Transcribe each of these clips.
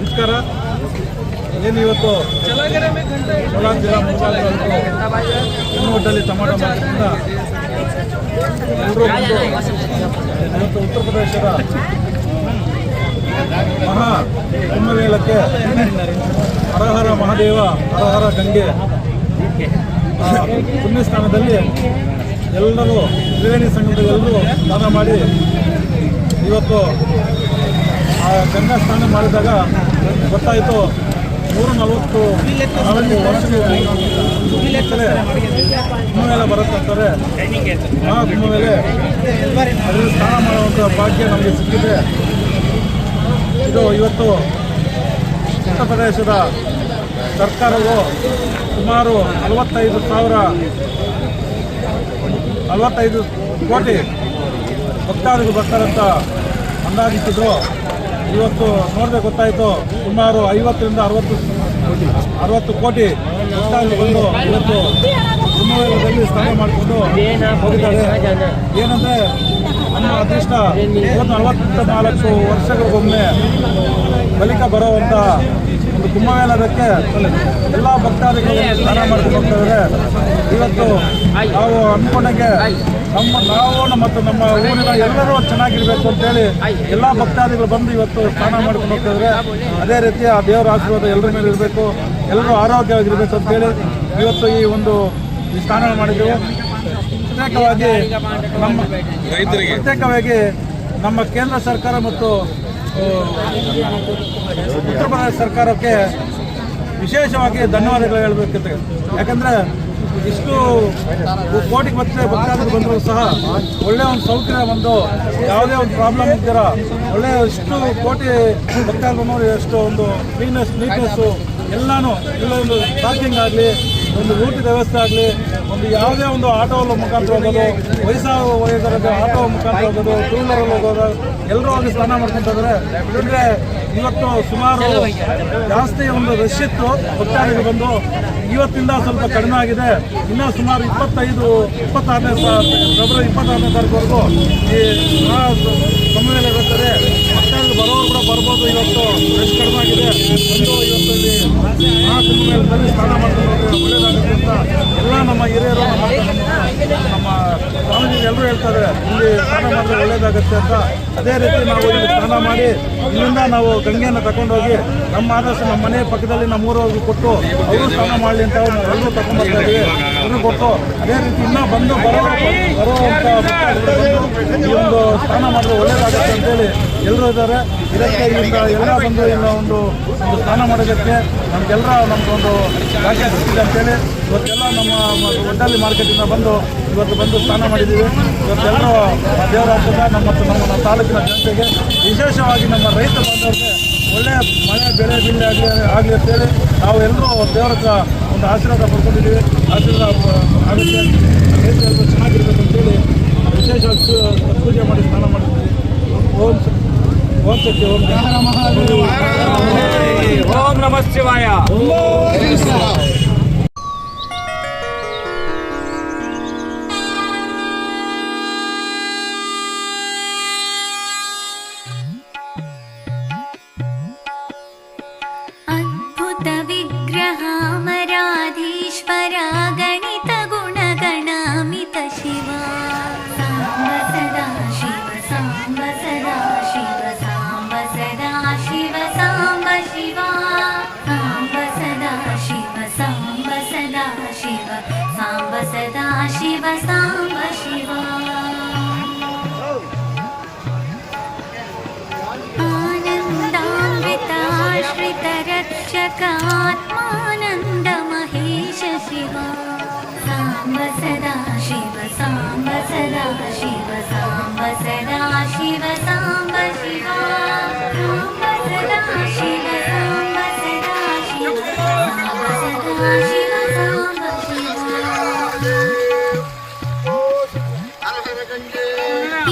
ನಮಸ್ಕಾರ. ಏನು ಇವತ್ತು? ಕೋಲಾರ ಜಿಲ್ಲಾ ಹೆಣ್ಣುಗಡ್ಡಲ್ಲಿ ಟೊಮಾಟೊ ಬಂದು ಇವತ್ತು ಉತ್ತರ ಪ್ರದೇಶದ ಮಹಾ ಕುಂಭಮೇಳಕ್ಕೆ ಹರಹರ ಮಹಾದೇವ, ಹರಹರ ಗಂಗೆ ಪುಣ್ಯಸ್ಥಾನದಲ್ಲಿ ಎಲ್ಲರೂ ತ್ರಿವೇಣಿ ಸಂಘದ ಸ್ನಾನ ಮಾಡಿ ಇವತ್ತು ಗಂಗಾ ಸ್ನಾನ ಮಾಡಿದಾಗ ಗೊತ್ತಾಯಿತು ನೂರ ನಲವತ್ತು ನಾಲ್ಕು ವರ್ಷಗಳ ಮೇಲೆ ಕುಂಭಮೇಳ ಬರುತ್ತಂತಾರೆ ಆ ಕುಂಭಮೇಲೆ ಅದರಲ್ಲಿ ಸ್ನಾನ ಮಾಡುವಂಥ ಭಾಗ್ಯ ನಮಗೆ ಸಿಕ್ಕಿದೆ. ಇದು ಇವತ್ತು ಉತ್ತರ ಪ್ರದೇಶದ ಸರ್ಕಾರವು ಸುಮಾರು ನಲವತ್ತೈದು ಸಾವಿರ ನಲವತ್ತೈದು ಕೋಟಿ ಭಕ್ತಾದಿಗಳು ಬರ್ತಾರಂತ ಅಂದಾಜಿಸಿದ್ರು. ಇವತ್ತು ನೋಡಿದ್ರೆ ಗೊತ್ತಾಯಿತು, ಸುಮಾರು ಐವತ್ತರಿಂದ ಅರವತ್ತು ಅರವತ್ತು ಕೋಟಿ ಬಂದು ಇವತ್ತು ಕುಂಭಮೇಳದಲ್ಲಿ ಸ್ನಾನ ಮಾಡಿಕೊಂಡು ಹೋಗಿದ್ದಾರೆ. ಏನಂದರೆ ನಮ್ಮ ಅದೃಷ್ಟ, ಇವತ್ತು ನಲವತ್ತ ನಾಲ್ಕು ವರ್ಷಗಳಿಗೊಮ್ಮೆ ಬಳಿಕ ಬರುವಂಥ ಒಂದು ಕುಂಭಮೇಳದಕ್ಕೆ ಎಲ್ಲ ಭಕ್ತಾದಿಗಳು ಸ್ನಾನ ಮಾಡ್ಕೊಂಡು ಇವತ್ತು ನಾವು ಅನ್ಕೊಂಡಂಗೆ ನಮ್ಮ ನಾವು ಮತ್ತು ನಮ್ಮ ಊರಿನ ಎಲ್ಲರೂ ಚೆನ್ನಾಗಿರ್ಬೇಕು ಅಂತೇಳಿ ಎಲ್ಲ ಭಕ್ತಾದಿಗಳು ಬಂದು ಇವತ್ತು ಸ್ನಾನ ಮಾಡ್ಕೊಂಡು ಹೋಗ್ತಿದ್ರೆ ಅದೇ ರೀತಿ ಆ ದೇವರ ಆಶೀರ್ವಾದ ಎಲ್ಲರ ಮೇಲೆ ಇರಬೇಕು. ಎಲ್ಲರೂ ಆರೋಗ್ಯವಾಗಿರ್ಬೇಕು ಅಂತೇಳಿ ಇವತ್ತು ಈ ಒಂದು ಈ ಸ್ನಾನ ಮಾಡಿದ್ದೆವು ಪ್ರತ್ಯೇಕವಾಗಿ ನಮ್ಮ ಪ್ರತ್ಯೇಕವಾಗಿ ನಮ್ಮ ಕೇಂದ್ರ ಸರ್ಕಾರ ಮತ್ತು ಉತ್ತರ ಪ್ರದೇಶ ಸರ್ಕಾರಕ್ಕೆ ವಿಶೇಷವಾಗಿ ಧನ್ಯವಾದಗಳು ಹೇಳಬೇಕಂತ ಯಾಕಂದರೆ ಇಷ್ಟು ಕೋಟಿಗೆ ಮತ್ತೆ ಭಕ್ತಾದಿಗಳು ಬಂದರೂ ಸಹ ಒಳ್ಳೆಯ ಒಂದು ಸೌಕರ್ಯ ಒಂದು, ಯಾವುದೇ ಒಂದು ಪ್ರಾಬ್ಲಮ್ ಇದ್ದೀರ ಒಳ್ಳೆಯ ಇಷ್ಟು ಕೋಟಿ ಭಕ್ತಾದಿಗಳು ಎಷ್ಟು ಒಂದು ಕ್ಲೀನೆಸ್ ನೀಟ್ನೆಸ್ಸು ಎಲ್ಲನೂ ಇಲ್ಲೊಂದು ಪಾರ್ಕಿಂಗ್ ಆಗಲಿ ಒಂದು ಊಟದ ವ್ಯವಸ್ಥೆ ಆಗಲಿ, ಒಂದು ಯಾವುದೇ ಒಂದು ಆಟೋ ಮುಖಾಂತರ ಹೋಗೋದು, ವಯಸ್ಸಾದ ವಯಸ್ಸರಿಗೆ ಆಟೋ ಮುಖಾಂತರ ಹೋಗೋದು ಟೂ ವೀಲರಲ್ಲಿ ಹೋಗೋದು ಎಲ್ಲರೂ ಹೋಗಿ ಸ್ನಾನ ಮಾಡ್ಕೊಂತಿದ್ರೆ ಅಂದರೆ ಇವತ್ತು ಸುಮಾರು ಜಾಸ್ತಿ ಒಂದು ರಶ್ ಇತ್ತು ಭಕ್ತಾದಿಗಳು ಬಂದು ಇವತ್ತಿಂದ ಸ್ವಲ್ಪ ಕಡಿಮೆ ಆಗಿದೆ. ಇನ್ನೂ ಸುಮಾರು ಇಪ್ಪತ್ತೈದು, ಇಪ್ಪತ್ತಾರನೇ ಫೆಬ್ರವರಿ ಇಪ್ಪತ್ತಾರನೇ ತಾರೀಕುವರೆಗೂ ಈ ಸಮಯದಲ್ಲಿ ಇರುತ್ತದೆ ಭಕ್ತಾದಿಗಳು ಬರೋರು ಕೂಡ ಬರ್ಬೋದು, ಇವತ್ತು ರಶ್ ಕಡಿಮೆ ಆಗಿದೆ. ಬಂದು ಇವತ್ತು ಇಲ್ಲಿ ಆ ಸ್ನಾನ ಮಾಡ್ಕೊಂಡು ಹೋದ್ರೆ ಒಳ್ಳೇದಾಗುತ್ತೆ ಅಂತ ಎಲ್ಲ ನಮ್ಮ ಹಿರಿಯರು ನಮ್ಮ ನಮ್ಮ ಸ್ವಾಮೀಜಿ ಎಲ್ಲರೂ ಹೇಳ್ತಾರೆ, ಇಲ್ಲಿ ಸ್ನಾನ ಮಾಡಿದ್ರೆ ಒಳ್ಳೇದಾಗುತ್ತೆ ಅಂತ. ಅದೇ ರೀತಿ ನಾವು ಇಲ್ಲಿ ಸ್ನಾನ ಮಾಡಿ, ಇಲ್ಲಿಂದ ನಾವು ಗಂಗೆಯನ್ನು ತಗೊಂಡೋಗಿ ನಮ್ಮ ಆದಷ್ಟು ನಮ್ಮ ಮನೆ ಪಕ್ಕದಲ್ಲಿ ನಮ್ಮ ಊರವ್ರಿಗೆ ಕೊಟ್ಟು ಅವರು ಸ್ನಾನ ಮಾಡಲಿ ಅಂತ ನಾವು ಎಲ್ಲರೂ ತಗೊಂಡು ಬರ್ತಾ ಇದ್ದೀವಿ ಎಲ್ಲರೂ ಕೊಟ್ಟು ಅದೇ ರೀತಿ ಇನ್ನೂ ಬಂದು ಬರೋ ಬರುವಂಥ ಈ ಒಂದು ಸ್ನಾನ ಮಾಡಿದ್ರೆ ಒಳ್ಳೇದಾಗುತ್ತೆ ಅಂತೇಳಿ ಎಲ್ಲರೂ ಇದ್ದಾರೆ. ಇದಕ್ಕೆ ಈಗ ಎಲ್ಲ ಬಂದು ಇಲ್ಲ ಒಂದು ಒಂದು ಸ್ನಾನ ಮಾಡೋದಕ್ಕೆ ನಮಗೆಲ್ಲ ನಮಗೊಂದು ಭಾಗ್ಯ ಸಿಕ್ಕಿದೆ ಅಂತೇಳಿ ಇವತ್ತೆಲ್ಲ ನಮ್ಮ ಒಡ್ಡಲ್ಲಿ ಮಾರ್ಕೆಟಿಂದ ಬಂದು ಇವತ್ತು ಬಂದು ಸ್ನಾನ ಮಾಡಿದ್ದೀವಿ. ಇವತ್ತೆಲ್ಲರೂ ಹಬ್ಬದ ನಮ್ಮ ನಮ್ಮ ತಾಲೂಕಿನ ಜನತೆಗೆ ವಿಶೇಷವಾಗಿ ನಮ್ಮ ರೈತ ಬಂದವರಿಗೆ ಒಳ್ಳೆಯ ಮಳೆ ಬೆಳೆ ಬಿಲ್ಲೆ ಆಗಲಿ ಆಗಲಿ ಅಂತೇಳಿ ನಾವು ಎಲ್ಲರೂ ದೇವರ ಹತ್ರ ಒಂದು ಆಶೀರ್ವಾದ ಪಡ್ಕೊಂಡಿದ್ದೀವಿ ಆಶೀರ್ವಾದ ಆಗುತ್ತೆ ರೈತರೆಲ್ಲರೂ ಚೆನ್ನಾಗಿರ್ಬೇಕು ಅಂತೇಳಿ ವಿಶೇಷವಾಗಿ ಪೂಜೆ ಮಾಡಿ ಸ್ನಾನ ಮಾಡಿದ್ದೀವಿ ಓಂ ಓಂ ಶಕ್ತಿ ಓಂ. ಓಂ ನಮಃ ಶಿವಾಯ सदा शिव साम्ब शिवा। आनन्दान्विताश्रितरक्षकात्मानन्द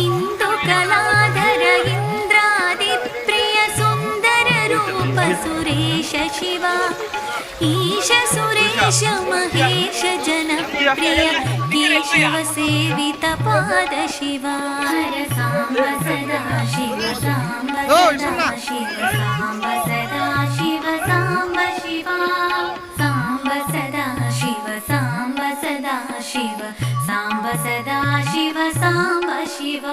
ఇందు కళాధర ఇంద్రాది ప్రియ సుందర రూప సురేష శివ. ఈశ సురేష మహేష జన ప్రియ కేశవ సేవిత పాద శివ. హర సాంబ సదా శివ సాంబ సదా శివ సాంబ సదా శివ. సాంబ సదా శివ సాంబ సదా శివ. शिवा।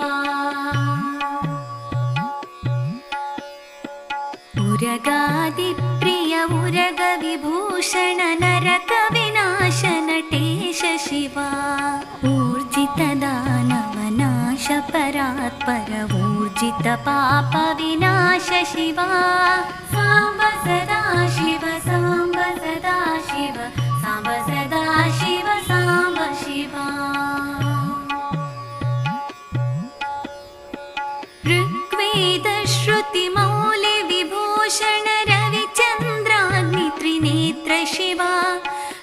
उरगादिप्रियमुरगविभूषण नरकविनाश नटेश शिवा ऊर्जितदा नवनाश परात् परमूर्जित पापविनाश शिवा। साम्ब सदा शिव साम्ब सदा ऋग्वेदश्रुतिमौलिविभूषण रविचन्द्राग्नि त्रिनेत्र शिवा।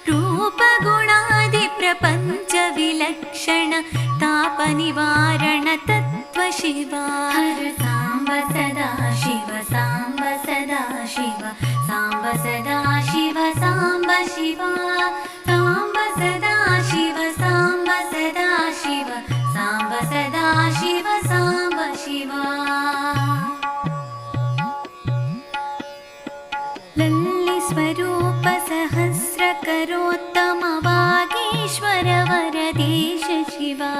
रूपगुणादिप्रपञ्चविलक्षण तापनिवारण तत्त्व शिवा हर साम्ब सदा शिव साम्ब सदा शिव साम्ब सदा शिव साम्ब शिवा वल्लिस्वरूपसहस्रकरोत्तमवागेश्वरवरदेश शिवा